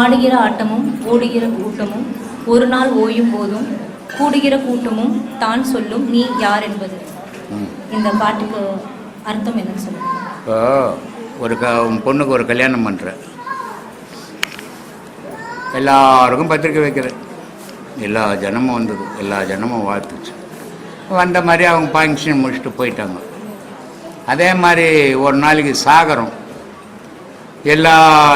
ஆடுகிற ஆட்டமும் ஓடுகிற கூட்டமும் ஒரு நாள் ஓயும் போதும் கூடுகிற கூட்டமும் தான் சொல்லும் நீ யார் என்பது. இந்த பாட்டுக்கு அர்த்தம் என்னன்னு சொல்லுங்க. இப்போ ஒரு க உன் பொண்ணுக்கு ஒரு கல்யாணம் பண்ணுற எல்லாருக்கும் பத்திரிக்கை வைக்கிற எல்லா ஜனமும் வந்தது. எல்லா ஜனமும் வாழ்த்துச்சு. வந்த மாதிரி அவங்க ஃபங்க்ஷன் முடிச்சுட்டு போயிட்டாங்க. அதே மாதிரி ஒரு நாளைக்கு சாகரம். எல்லா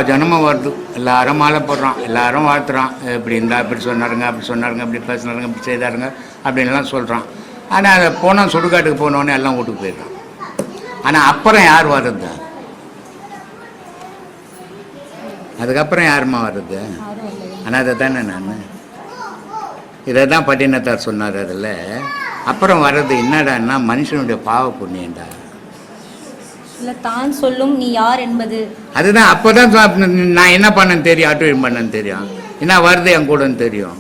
ஜனமும் வருது. எல்லாரும் மாலை போடுறான் எல்லாரும் வாழ்த்துறான். இப்படி இருந்தா இப்படி சொன்னாருங்க அப்படி சொன்னாருங்க இப்படி பேசினாருங்க இப்படி செய்தாருங்க அப்படின்லாம் சொல்கிறான் ஆனால் அதை போனால் சுடுகாட்டுக்கு போனோடனே எல்லாம் வீட்டுக்கு போயிடுறான். ஆனால் அப்புறம் யார் வர்றது? அதுக்கப்புறம் யாரும்மா வர்றது? ஆனால் அதை தானே நான்? இதை தான் பட்டினத்தார் சொன்னார் அதில். அப்புறம் வர்றது என்னடான்னா மனுஷனுடைய பாவ புண்ணியண்டா இல்ல தான் சொல்லும் நீ யார் என்பது. அதுதான் அப்போ தான் நான் என்ன பண்ணேன்னு தெரியும் அட்டுவீன் பண்ணேன்னு தெரியும். என்ன வருது என் கூடன்னு தெரியும்.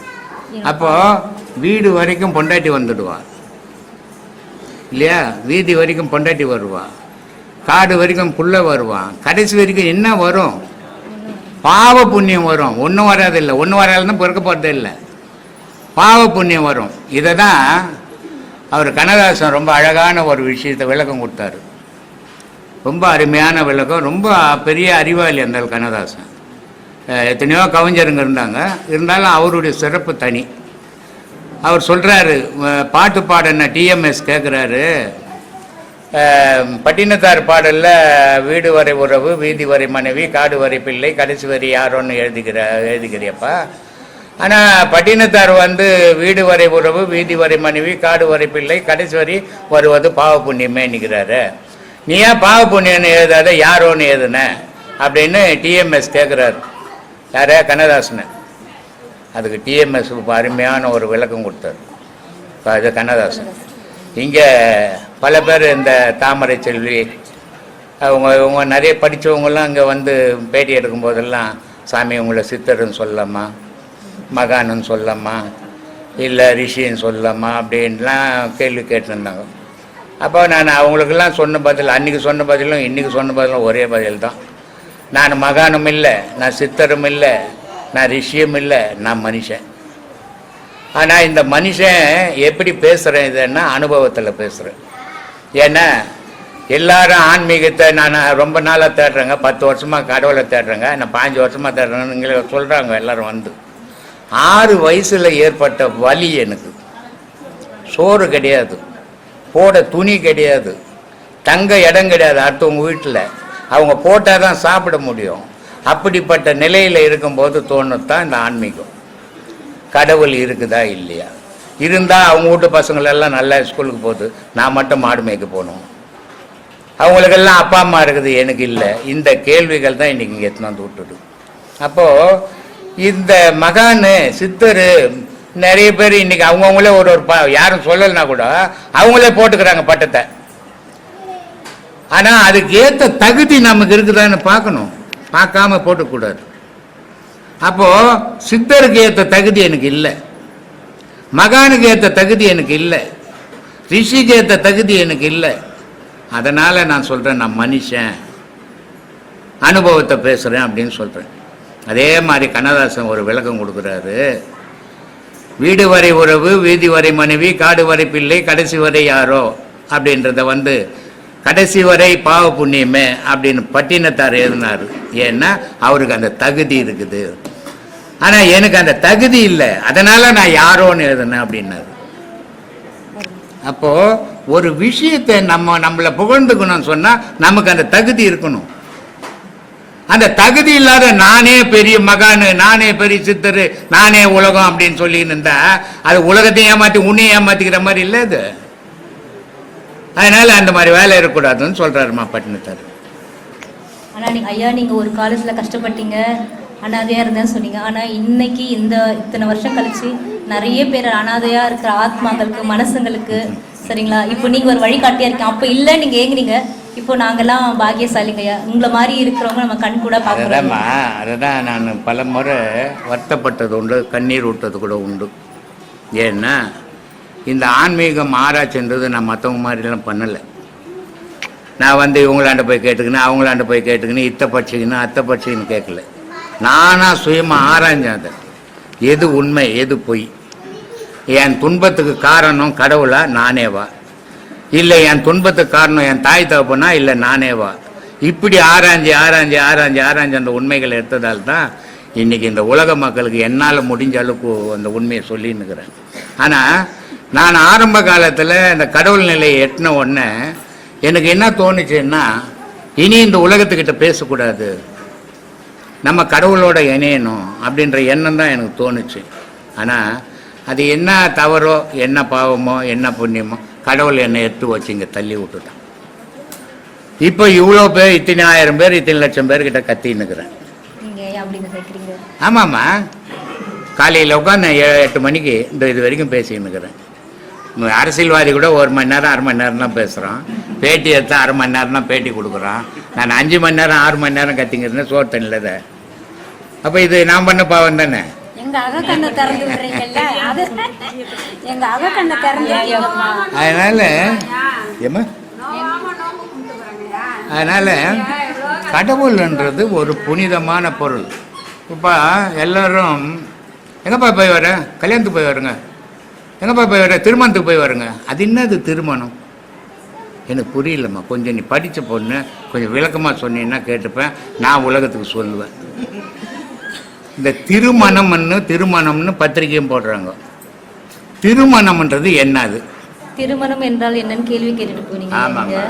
அப்போ வீடு வரைக்கும் பொண்டாட்டி வந்துடுவா. இல்லையா? வீதி வரைக்கும் பொண்டாட்டி வருவா. காடு வரைக்கும் புள்ள வருவான் கடைசி வரைக்கும் என்ன வரும்? பாவ புண்ணியம் வரும். ஒன்றும் வராதில்லை. ஒன்றும் வராதுன்னு பிறக்க போகிறதே இல்லை. பாவ புண்ணியம் வரும். இதை தான் அவர் கண்ணதாசன் ரொம்ப அழகான ஒரு விஷயத்தை விளக்கம் கொடுத்தாரு. ரொம்ப அருமையான விளக்கம். ரொம்ப பெரிய அறிவாளி அந்த கண்ணதாசன். எத்தனையோ கவிஞருங்க இருந்தாங்க. இருந்தாலும் அவருடைய சிறப்பு தனி. அவர் சொல்கிறாரு பாட்டு பாடின டிஎம்எஸ் கேட்குறாரு பட்டினத்தார் பாடலில் வீடு வரை உறவு வீதி வரை மனைவி காடு வரை பிள்ளை கடைசி வரி யாரோன்னு எழுதிக்கிற எழுதிக்கிறியப்பா. ஆனால் பட்டினத்தார் வந்து வீடு வரை உறவு வீதி வரை மனைவி காடு வரை பிள்ளை கடைசி வரி வருவது பாவ புண்ணியமே நிற்கிறாரு நீ ஏன் பாவ புண்ணியன்னு எழுதாத ஒன்று எழுதுன? அப்படின்னு டிஎம்எஸ் கேட்குறாரு யாரே? கண்ணதாசன். அதுக்கு டிஎம்எஸ் அருமையான ஒரு விளக்கம் கொடுத்தாரு. அது கண்ணதாசன். இங்கே பல பேர் இந்த தாமரை செல்வி அவங்க இவங்க நிறைய படித்தவங்கெல்லாம் இங்கே வந்து பேட்டி எடுக்கும் போதெல்லாம் சாமி உங்களை சித்தர்னு சொல்லலாமா? மகான்னு சொல்லலாமா? இல்லை ரிஷின்னு சொல்லலாமா? அப்படின்லாம் கேள்வி கேட்டிருந்தாங்க. அப்போ நான் அவங்களுக்கெல்லாம் சொன்ன பதில் அன்றைக்கி சொன்ன பதிலும் இன்றைக்கி சொன்ன பதிலும் ஒரே பதில் தான். நான் மகானும் இல்லை நான் சித்தரும் இல்லை நான் ரிஷியும் இல்லை நான் மனுஷன். ஆனால் இந்த மனுஷன் எப்படி பேசுகிறேன் இதுன்னா அனுபவத்தில் பேசுகிறேன் ஏன்னா எல்லாரும் ஆன்மீகத்தை நான் ரொம்ப நாளாக தேடுறேங்க பத்து வருஷமாக கடவுளை தேடுறேங்க நான் பாஞ்சு வருஷமாக தேடுறேன்னு சொல்கிறாங்க எல்லோரும் வந்து. ஆறு வயசில் ஏற்பட்ட வலி எனக்கு. சோறு கிடையாது. போட துணி கிடையாது. தங்க இடம் கிடையாது அடுத்தவங்க வீட்டில். அவங்க போட்டால் தான் சாப்பிட முடியும். அப்படிப்பட்ட நிலையில் இருக்கும்போது தோணுத்தான் இந்த ஆன்மீகம். கடவுள் இருக்குதா இல்லையா? இருந்தால் அவங்க வீட்டு பசங்களெல்லாம் நல்லா ஸ்கூலுக்கு போகுது. நான் மட்டும் மாடு மேய்க்க போகணும். அவங்களுக்கெல்லாம் அப்பா அம்மா இருக்குது எனக்கு இல்லை. இந்த கேள்விகள் தான் இன்னைக்கு இங்கே எடுத்துன்னு வந்து விட்டுடு அப்போது இந்த மகான் சித்தர் நிறைய பேர் இன்னைக்கு அவங்கவுங்களே ஒரு ஒரு ப யாரும் சொல்லலைன்னா கூட அவங்களே போட்டுக்கிறாங்க பட்டத்தை. ஆனால் அதுக்கு ஏற்ற தகுதி நமக்கு இருக்குதான்னு பார்க்கணும். பார்க்காம போட்டுக்கூடாது. அப்போது சித்தருக்கு ஏற்ற தகுதி எனக்கு இல்லை. மகானுக்கு ஏற்ற தகுதி எனக்கு இல்லை. ரிஷிக்கு ஏற்ற தகுதி எனக்கு இல்லை. அதனால் நான் சொல்கிறேன் நான் மனுஷன். அனுபவத்தை பேசுகிறேன் அப்படின்னு சொல்கிறேன் அதே மாதிரி கண்ணதாசன் ஒரு விளக்கம் கொடுக்குறாரு. வீடு வரை உறவு வீதி வரை மனைவி காடு வரை பிள்ளை கடைசி வரை யாரோ அப்படின்றத வந்து கடைசி வரை பாவ புண்ணியமே அப்படின்னு பட்டினத்தார் எழுதினார். ஏன்னா அவருக்கு அந்த தகுதி இருக்குது. ஆனால் எனக்கு அந்த தகுதி இல்லை. அதனால் நான் யாரோன்னு எழுதினேன் அப்படின்னாரு. அப்போ ஒரு விஷயத்தை நம்ம நம்மளை புகழ்ந்துக்கணும்னு சொன்னால் நமக்கு அந்த தகுதி இருக்கணும். அந்த தகுதி இல்லாத நானே பெரிய மகானு நானே பெரிய சித்தர் நானே உலகம் அப்படின்னு சொல்லின்னு இருந்தா அது உலகத்தையும் ஏமாத்தி உன்னையும் ஏமாத்திக்கிற மாதிரி இல்லை அது. அதனால அந்த மாதிரி வேலை இருக்கக்கூடாதுன்னு சொல்றாருமா பட்டினத்தார். ஆனா நீங்க ஐயா நீங்க ஒரு காலேஜில் கஷ்டப்பட்டீங்க. அனாதையா இருந்தேன்னு சொன்னீங்க. ஆனா இன்னைக்கு இந்த இத்தனை வருஷம் கழிச்சு நிறைய பேர் அனாதையா இருக்கிற ஆத்மாக்களுக்கு மனசுங்களுக்கு சரிங்களா? இப்போ நீங்க ஒரு வழிகாட்டியா இருக்கீங்க. அப்ப இல்ல நீங்க ஏங்குறீங்க இப்போ நாங்கெல்லாம் பாக்கியசாலிங்க உங்களை மாதிரி இருக்கிறவங்க நம்ம கண் கூட பாக்குறோம் அதுதான் நான் பல முறை வருத்தப்பட்டது உண்டு கண்ணீர் விட்டது கூட உண்டு. ஏன்னா இந்த ஆன்மீகம் ஆராய்ச்சின்றது நான் மற்றவங்க மாதிரிலாம் பண்ணலை. நான் வந்து இவங்களாண்ட போய் கேட்டுக்கினேன் அவங்களாண்ட போய் கேட்டுக்கினேன் இத்தை பட்சிக்கணும் அத்தை பட்சிக்கணும் கேட்கல. நானாக சுயமாக ஆராய்ஞ்சேன் அதை. எது உண்மை எது பொய். என் துன்பத்துக்கு காரணம் கடவுளா நானேவா? இல்லை என் துன்பத்துக்கு காரணம் என் தாய் தகப்பனா? இல்லை நானேவா? இப்படி ஆராய்ஞ்சு ஆராய்ஞ்சு ஆராய்ஞ்சு ஆராய்ஞ்சு அந்த உண்மைகளை எடுத்ததால் தான் இன்னைக்கு இந்த உலக மக்களுக்கு என்னால் முடிஞ்ச அளவுக்கு அந்த உண்மையை சொல்லின்னுக்கிறேன். ஆனால் நான் ஆரம்ப காலத்தில் இந்த கடவுள் நிலையை எட்டின உடனே எனக்கு என்ன தோணுச்சுன்னா இனி இந்த உலகத்துக்கிட்ட பேசக்கூடாது. நம்ம கடவுளோட இணையணும் அப்படின்ற எண்ணம் தான் எனக்கு தோணுச்சு. ஆனால் அது என்ன தவறோ என்ன பாவமோ என்ன புண்ணியமோ கடவுள் என்னை எடுத்து வச்சு இங்கே தள்ளி விட்டுட்டான். இப்போ இவ்வளோ பேர் இத்தனை ஆயிரம் பேர் இத்தனை லட்சம் பேர்கிட்ட கத்தின்னுக்கிறேன் ஆமாம்மா. காலையில் உட்காந்து ஏழு எட்டு மணிக்கு இந்த இது வரைக்கும் பேசின்னுக்கிறேன் அரசியல்வாதி கூட ஒரு மணி நேரம் அரை மணி நேரம் தான் பேசுகிறான் பேட்டி எடுத்தா அரை மணி நேரம் தான் பேட்டி கொடுக்குறான். நான் அஞ்சு மணி நேரம் ஆறு மணி நேரம் கத்திங்கிறேன் சோறு தண்ணியில் அப்போ இது நான் பண்ண பாவம் தானே? அது எங்க. அதனால ஏம்மா? அதனால கடவுள்ன்றது ஒரு புனிதமான பொருள். இப்போ எல்லாரும் எங்கப்பா போய் வர? கல்யாணத்துக்கு போய் வருங்க. எங்கப்பா போய் வர? திருமணத்துக்கு போய் வருங்க. அது என்னது திருமணம்? எனக்கு புரியலம்மா. கொஞ்சம் நீ படித்த பொண்ணு கொஞ்சம் விளக்கமாக சொன்னீங்கன்னா கேட்டுப்பேன். நான் உலகத்துக்கு சொல்லுவேன். இந்த திருமணம்னு திருமணம்னு பத்திரிக்கையும் போடுறாங்க. திருமணம்ன்றது என்னது? திருமணம் என்றால் என்னன்னு கேள்வி கேட்டுட்டு போனீங்க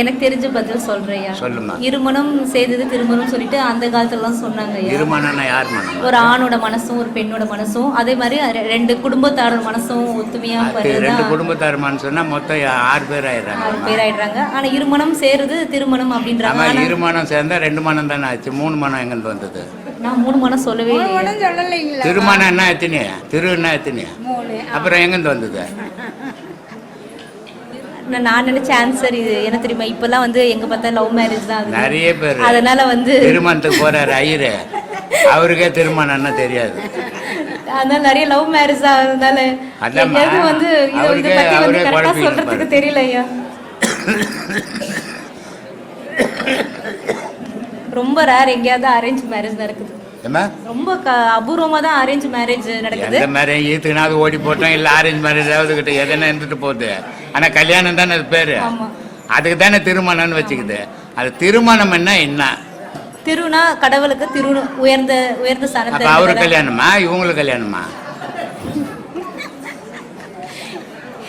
எனக்கு தெரிஞ்ச பதில் சொல்றேயா சொல்லுமா. இருமணம் செய்தது திருமணம் சொல்லிட்டு அந்த காலத்துலலாம் சொன்னாங்க ஐயா திருமணம்னா யார் மனம் ஒரு ஆணோட மனசும் ஒரு பெண்ணோட மனசும் அதே மாதிரி ரெண்டு குடும்பத்தாரோட மனசும் ஒத்துமையா அது ரெண்டு வருதுதான் குடும்பத்தாருமான்னு சொன்னா மொத்தம் ஆறு பேர் ஆறு ஆயிடுறாங்க பேர் ஆயிடுறாங்க. ஆனா இருமணம் சேருது திருமணம் அப்படின்றாங்க. ஆமா ஆனா இரு மனம் சேர்ந்தா ரெண்டு மனம் தானே ஆச்சு. மூணு மனம் எங்கிருந்து வந்தது? நான் மூணு மனம் சொல்லவே ஒண்ணும் சொல்லலைங்களா? திருமணம் என்ன எத்தனையா திரு என்ன எத்தனையா மூணு அப்புறம் எங்கிருந்து வந்தது? நான் நான் நினைச்ச ஆன்சர் இது. என்ன தெரியுமா? இப்பெல்லாம் வந்து எங்க பார்த்தா லவ் மேரேஜ் தான் நிறைய பேர் அதனால வந்து திருமணத்துக்கு போறாரு ஐயரு. அவருக்கே திருமணம்னா தெரியாது. அதனால நிறைய லவ் மேரேஜ் எங்கேயாவது வந்து இதை அவருக்கே பத்தி வந்து கரெக்டா சொல்றதுக்கு இருப்பாரு. ரொம்ப ரேர் எங்கேயாவது அரேஞ்ச் மேரேஜ் நடக்குது. ஏம்மா ரொம்ப அபூர்வமா தான் அரேஞ்ச் மேரேஜ் நடக்குது. எந்த மாதிரி ஈத்துனாவது ஓடி போட்டோம் இல்லை ஆரஞ்சு மேரேஜாவது கிட்ட. எதனா இருந்துட்டு போகுது. ஆனா கல்யாணம் தானே அது பேரு. அதுக்கு தானே திருமணம்னு வச்சுக்குது. அது திருமணம் என்ன என்ன? திருனா கடவுளுக்கு திரு உயர்ந்த உயர்ந்த ஸ்தானத்தை அவரு கல்யாணமா? இவங்களுக்கு கல்யாணமா?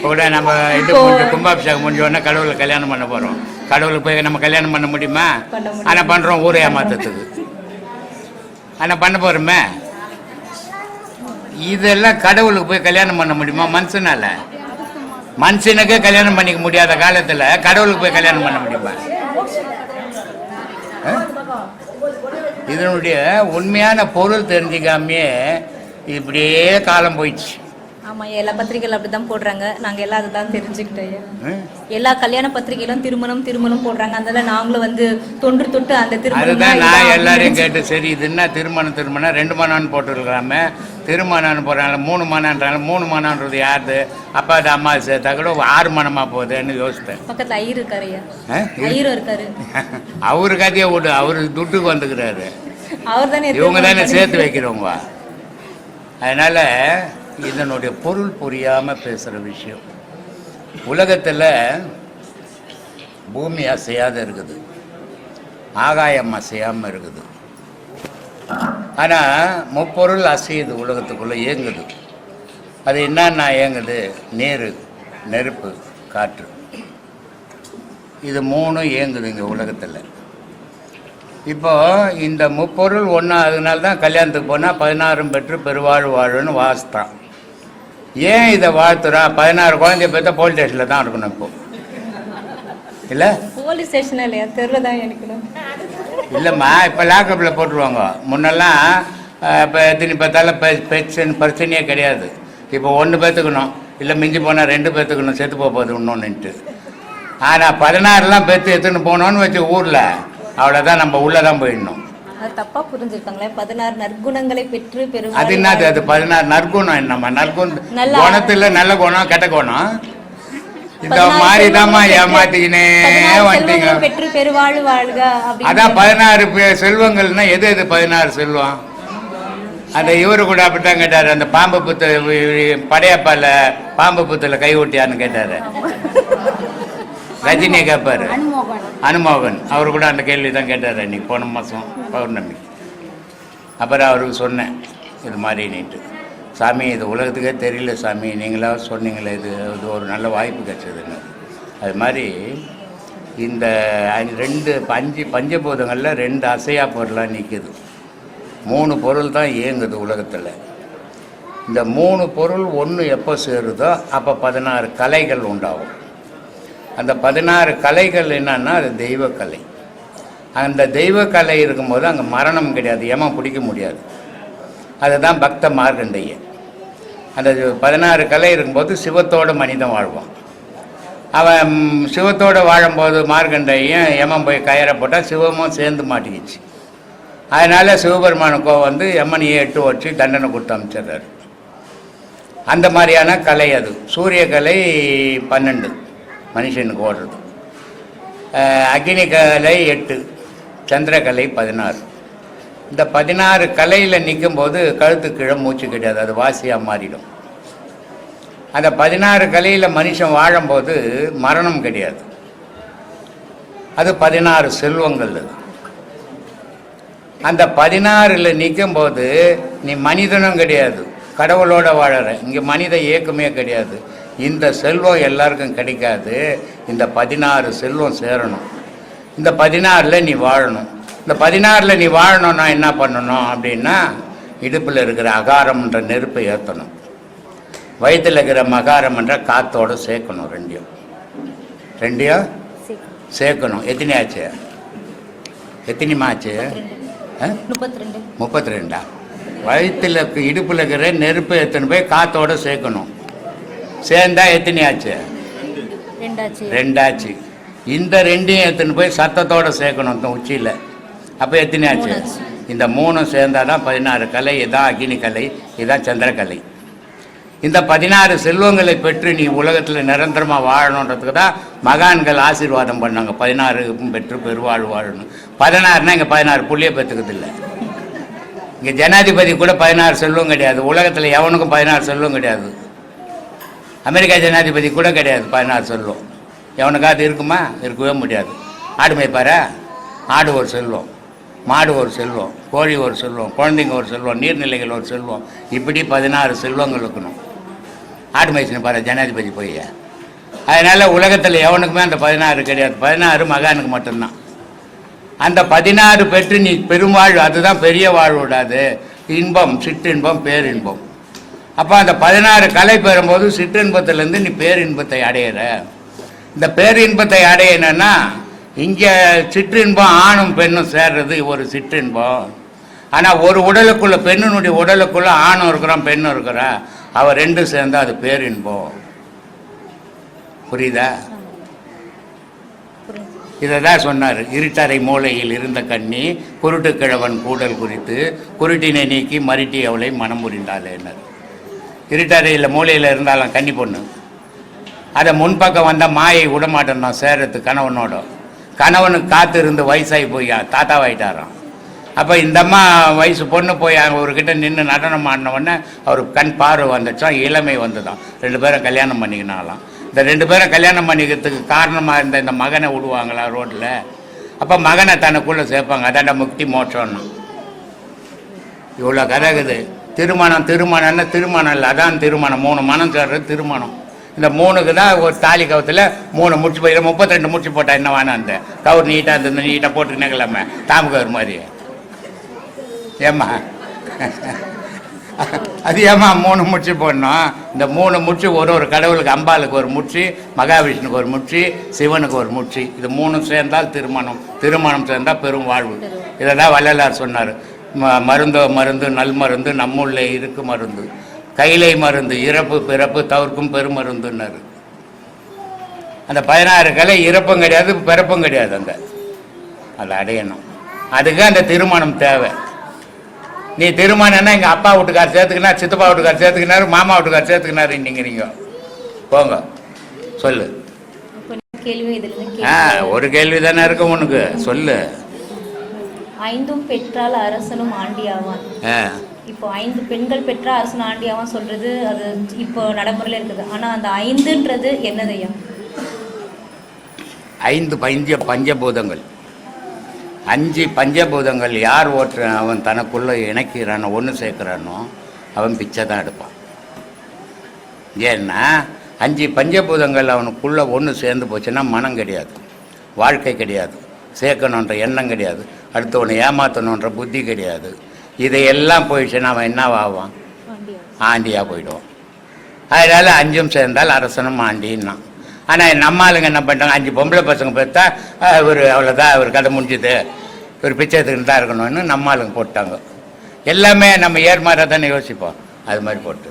கூட நம்ம இது கும்பாபிஷேகம் முடிஞ்ச உடனே கடவுளை கல்யாணம் பண்ண போறோம். கடவுளுக்கு போய் நம்ம கல்யாணம் பண்ண முடியுமா? பண்ண முடியாது. ஆனா பண்றோம் ஊரே ஏமாத்தத்துக்கு ஆனா பண்ண போறோமே? இதெல்லாம் கடவுளுக்கு போய் கல்யாணம் பண்ண முடியுமா மனுஷனால? மனுஷனுக்கே கல்யாணம் பண்ணிக்க முடியாத காலத்துல கடவுளுக்கு போய் கல்யாணம் பண்ண முடியுமா? இதனுடைய உண்மையான பொருள் தெரிஞ்சுக்காமையே இப்படியே காலம் போயிடுச்சு. ஆமா எல்லா பத்திரிகைகள் அப்படிதான் போடுறாங்க. நாங்க எல்லாம் அதுதான் தெரிஞ்சுக்கிட்டோம்? எல்லா கல்யாண பத்திரிகையிலும் திருமணம் திருமணம் போடுறாங்க. அதனால நாங்களும் வந்து தொன்று தொட்டு அந்த திருமணம் அதுதான் தான் நான் எல்லாரையும் கேட்டு சரி இது என்ன திருமணம் திருமணம் ரெண்டு மணம்னு போட்டுருக்கலாமே. திருமணம்னு போடுறாங்க மூணு மணம்ன்றாங்க மூணு மணம்ன்றது யாருது அப்பா அது அம்மா சேர்த்தா கூட ஆறு மணமா போகுதுன்னு யோசித்தேன். பக்கத்துல ஐயர் இருக்காரு? ஐயரும் இருக்காரு. அவரு கதையை விடு அவரு துட்டுக்கு வந்துக்கிறாரு. அவர் தானே இவங்க தானே சேர்த்து வைக்கிறவங்க. அதனால இதனுடைய பொருள் புரியாமல் பேசுகிற விஷயம். உலகத்தில் பூமி அசையாத இருக்குது. ஆகாயம் அசையாமல் இருக்குது. ஆனால் முப்பொருள் அசையுது உலகத்துக்குள்ளே இயங்குது. அது என்னன்னா இயங்குது? நீர் நெருப்பு காற்று. இது மூணும் இயங்குது இங்கே உலகத்தில். இப்போ இந்த முப்பொருள் ஒன்றா அதனால தான் கல்யாணத்துக்கு போனால் பதினாறும் பெற்று பெருவாழ் வாழுன்னு வாசித்தான். ஏன் இதை வாழ்த்துறான் பதினாறு குழந்தைய பெற்ற போலீஸ் ஸ்டேஷனில் தான் இருக்கணும் இப்போ. இல்லை? போலீஸ் ஸ்டேஷன் இல்லையா? தெருவில் தான் எடுக்கணும் இல்லைம்மா இப்போ லாக்அப்பில் போட்டுருவாங்க. முன்னெல்லாம் இப்போ எத்தனை பார்த்தாலும் பெ பென்ஷன் பிரச்சனையே கிடையாது. இப்போ ஒன்று பேத்துக்கணும். இல்லை மிஞ்சி போனால் ரெண்டு பேத்துக்கணும். செத்து போக போகுது இன்னொன்னுட்டு ஆனால் பதினாறுலாம் பெற்று எடுத்துன்னு போனோன்னு வச்சு ஊரில் அவ்வளோதான் நம்ம உள்ளே தான் போயிடணும். அது தப்பா புரிஞ்சிருக்காங்களே. பதினாறு நற்குணங்களை பெற்று பெரும் அது என்னது அது பதினாறு நற்குணம் என்னம்மா? நற்குணம் குணத்துல நல்ல குணம் கெட்ட குணம்? இந்த மாதிரி தாம்மா ஏமாத்திக்கினே வந்துட்டீங்க பெற்று பெருவாழ் வாழ்க அதான் பதினாறு செல்வங்கள்னா எது எது பதினாறு செல்வம்? அந்த இவரு கூட அப்படித்தான் கேட்டாரு. அந்த பாம்பு புத்து படையப்பால பாம்பு புத்துல கை ஓட்டியான்னு கேட்டாரு. ரஜினி கேட்பாரு அனுமோகன். அவர் கூட அந்த கேள்வி தான் கேட்டார் அன்னைக்கு போன மாதம் பௌர்ணமி. அப்புறம் அவருக்கு சொன்னேன் இது மாதிரி நீட்டு. சாமி இது உலகத்துக்கே தெரியல சாமி நீங்களாவது சொன்னீங்களே இது இது ஒரு நல்ல வாய்ப்பு கிடைச்சதுன்னு. அது மாதிரி இந்த ரெண்டு பஞ்சு பஞ்சபூதங்களில் ரெண்டு அசையா பொருளாக நிற்குது மூணு பொருள் தான் இயங்குது உலகத்தில். இந்த மூணு பொருள் ஒன்று எப்போ சேருதோ அப்போ பதினாறு கலைகள் உண்டாகும். அந்த பதினாறு கலைகள் என்னன்னா அது தெய்வ கலை அந்த தெய்வ கலை இருக்கும்போது அங்கே மரணம் கிடையாது ஏமா பிடிக்க முடியாது. அதுதான் பக்த மார்க்கண்டையன். அந்த பதினாறு கலை இருக்கும்போது சிவத்தோட மனிதன் வாழ்வான். அவன் சிவத்தோடு வாழும்போது மார்க்கண்டையன் யமன் போய் கயரை போட்டால் சிவமும் சேர்ந்து மாட்டிக்கிச்சு. அதனால் சிவபெருமானுக்கோ வந்து யமனையே எட்டு வச்சு தண்டனை கொடுத்து அமைச்சிடுறாரு. அந்த மாதிரியான கலை அது. சூரிய கலை பன்னெண்டு. மனுஷனுக்கு ஓடுறது. அக்னி கலை எட்டு சந்திரகலை பதினாறு. இந்த பதினாறு கலையில் நிற்கும்போது கழுத்து கீழே மூச்சு கிடையாது அது வாசியாக மாறிடும். அந்த பதினாறு கலையில் மனுஷன் வாழும்போது மரணம் கிடையாது. அது பதினாறு செல்வங்கள் அது. அந்த பதினாறில் நிற்கும்போது நீ மனிதனும் கிடையாது கடவுளோட வாழற. இங்கே மனித இயக்கமே கிடையாது. இந்த செல்வம் எல்லாருக்கும் கிடைக்காது. இந்த பதினாறு செல்வம் சேரணும். இந்த பதினாறில் நீ வாழணும். இந்த பதினாறில் நீ வாழணும்னா என்ன பண்ணணும் அப்படின்னா இடுப்பில் இருக்கிற அகாரம்ன்ற நெருப்பை ஏற்றணும் வயிற்றில் இருக்கிற மகாரம்ன்ற காத்தோட சேர்க்கணும் ரெண்டையும். ரெண்டையும் சேர்க்கணும். எத்தனை ஆச்சு? எத்தனைமா ஆச்சு? முப்பத்தி ரெண்டு முப்பத்தி ரெண்டா வயிற்றில் இடுப்பில் இருக்கிற நெருப்பு எத்தனை போய் காத்தோட சேர்க்கணும். சேர்ந்தா எத்தனை ஆச்சு ரெண்டாச்சு. ரெண்டாச்சு. இந்த ரெண்டையும் எத்தனை போய் சத்தத்தோட சேர்க்கணும் இந்த உச்சியில். அப்போ எத்தனை ஆச்சு மூணாச்சு. இந்த மூணும் சேர்ந்தாதான் பதினாறு கலை இதான் அக்னி கலை இதான் சந்திரகலை இந்த பதினாறு செல்வங்களை பெற்று நீ உலகத்தில் நிரந்தரமாக வாழணுன்றதுக்கு தான் மகான்கள் ஆசீர்வாதம் பண்ணாங்க. பதினாறு பெற்று பெருவாழ் வாழணும். பதினாறுனா இங்கே பதினாறு புள்ளிய பெற்றுக்கிறது இல்லை. இங்கே ஜனாதிபதி கூட பதினாறு செல்வம் கிடையாது. உலகத்தில் எவனுக்கும் பதினாறு செல்வம் கிடையாது. அமெரிக்கா ஜனாதிபதி கூட கிடையாது பதினாறு செல்வம் எவனுக்காவது இருக்குமா? இருக்கவே முடியாது. ஆடு மேய்ப்பாரா? ஆடு ஒரு செல்வம் மாடு ஒரு செல்வம் கோழி ஒரு செல்வம் குழந்தைங்க ஒரு செல்வம் நீர்நிலைகள் ஒரு செல்வம் இப்படி பதினாறு செல்வங்கள் இருக்கணும் ஆடு மேய்ச்சினு பாரு ஜனாதிபதி போய். அதனால் உலகத்தில் எவனுக்குமே அந்த பதினாறு கிடையாது. பதினாறு மகானுக்கு மட்டும்தான். அந்த பதினாறு பெற்று நீ பெருவாழ்வு அதுதான் பெரிய வாழ்வுடாது இன்பம் சிற்றின்பம் பேரின்பம். அப்போ அந்த பதினாறு கலை பெறும்போது சிற்றின்பத்திலேருந்து நீ பேரின்பத்தை அடையிற. இந்த பேரின்பத்தை அடையணும்னா இங்கே சிற்றின்பம் ஆணும் பெண்ணும் சேர்றது ஒரு சிற்றின்பம். ஆனால் ஒரு உடலுக்குள்ள பெண்ணினுடைய உடலுக்குள்ள ஆணும் இருக்கிறான் பெண்ணும் இருக்கிறா அவள் ரெண்டும் சேர்ந்தா அது பேரின்பம். புரியுதா? இதை தான் சொன்னார். இருட்டறை மூலையில் இருந்த கண்ணி குருட்டுக்கிழவன் கூடல் குறித்து குருட்டினை நீக்கி மருட்டி அவளை மனம் புரிந்தாளேன்னார் இருட்டறையில் மூலையில் இருந்தாலும் கன்னி பொண்ணு. அதை முன்பக்கம் வந்தால் மாயை விடமாட்டேன் நான் சேரத்து கணவனோட. கணவனுக்கு காத்து இருந்து வயசாகி போய் தாத்தாவாயிட்டாராம். அப்போ இந்த அம்மா வயசு பொண்ணு போய் அவர்கிட்ட நின்று நடனம் ஆடினவுடனே அவர் அவருக்கு கண் பார்வை வந்துச்சோம் இளமை வந்துதான். ரெண்டு பேரும் கல்யாணம் பண்ணிக்கினாலாம். இந்த ரெண்டு பேரும் கல்யாணம் பண்ணிக்கிறதுக்கு காரணமாக இருந்த இந்த மகனை விடுவாங்களா ரோட்டில் அப்போ மகனை தனக்குள்ளே சேர்ப்பாங்க. அதாண்ட முக்தி மோட்சம்னா. இவ்வளோ கதை இருக்குது திருமணம் திருமணம்னா திருமணம் இல்லை. அதான் திருமணம். மூணு மனம் சேர்றது திருமணம். இந்த மூணுக்கு தான் ஒரு தாலி கவத்தில் மூணு முடிச்சு போயிடும் முப்பத்திரெண்டு முடிச்சு போட்டால் என்ன வேணாம் அந்த? கவர் நீட்டாக இருந்தது நீட்டாக போட்டு நிக்கலாமே தாம்பு கவர் மாதிரி ஏம்மா? அது ஏம்மா மூணு முடிச்சு போடணும்? இந்த மூணு முடிச்சு ஒரு ஒரு கடவுளுக்கு அம்பாளுக்கு ஒரு முடிச்சு மகாவிஷ்ணுக்கு ஒரு முடிச்சு சிவனுக்கு ஒரு முடிச்சு. இது மூணும் சேர்ந்தால் திருமணம். திருமணம் சேர்ந்தால் பெரும் வாழ்வு. இதை தான் வள்ளலார் சொன்னார். மருந்தோ மருந்து நல் மருந்து நம்முள்ளே இருக்கு மருந்து. கைலை மருந்து இறப்பு பிறப்பு தவிர்க்கும் பெருமருந்துன்னாரு. அந்த பதினாறு கலை இறப்பும் கிடையாது பிறப்பும் கிடையாது அந்த. அதை அடையணும். அதுக்கு அந்த திருமணம் தேவை. நீ திருமணம்னா எங்கள் அப்பா வீட்டுக்கார் சேர்த்துக்கினார் சித்தப்பா வீட்டுக்கார் சேர்த்துக்கினாரு மாமா வீட்டுக்கார் சேர்த்துக்கினாரு நீங்க போங்க. சொல்லு. ஆ ஒரு கேள்வி தானே இருக்கும் உனக்கு. சொல்லு. ஐந்தும் பெற்றால் அரசனும் ஆண்டியாவான். இப்போ ஐந்து பெண்கள் பெற்ற அரசன் ஆண்டியாவான் சொல்றது அது இப்போ நடைமுறையில் இருக்குது. ஆனா அந்த ஐந்துன்றது என்னதையா ஐந்து பஞ்ச பஞ்சபூதங்கள். அஞ்சு பஞ்சபூதங்கள் யார் ஓட்டுற அவன் தனக்குள்ள இணைக்கிறானோ ஒன்று சேர்க்குறானோ அவன் பிச்சை தான் எடுப்பான். ஏன்னா அஞ்சு பஞ்சபூதங்கள் அவனுக்குள்ளே ஒன்று சேர்ந்து போச்சுன்னா மனம் கிடையாது. வாழ்க்கை கிடையாது. சேர்க்கணுன்ற எண்ணம் கிடையாது. அடுத்தவனை ஏமாற்றணுன்ற புத்தி கிடையாது. இதையெல்லாம் போயிடுச்சுன்னா அவன் என்னவாவான் ஆண்டியாக போயிடுவான் அதனால் அஞ்சும் சேர்ந்தால் அரசனும் ஆண்டின்னான் ஆனால் நம்ம ஆளுங்க என்ன பண்ணிட்டாங்க? அஞ்சு பொம்பளை பசங்க பார்த்தா ஒரு அவ்வளோதான் ஒரு கதை முடிஞ்சுது. ஒரு பிச்சை எடுத்துக்கிட்டு தான் இருக்கணும்னு நம்ம ஆளுங்க போட்டாங்க. எல்லாமே நம்ம ஏர்மாராக தானே யோசிப்போம். அது மாதிரி போட்டு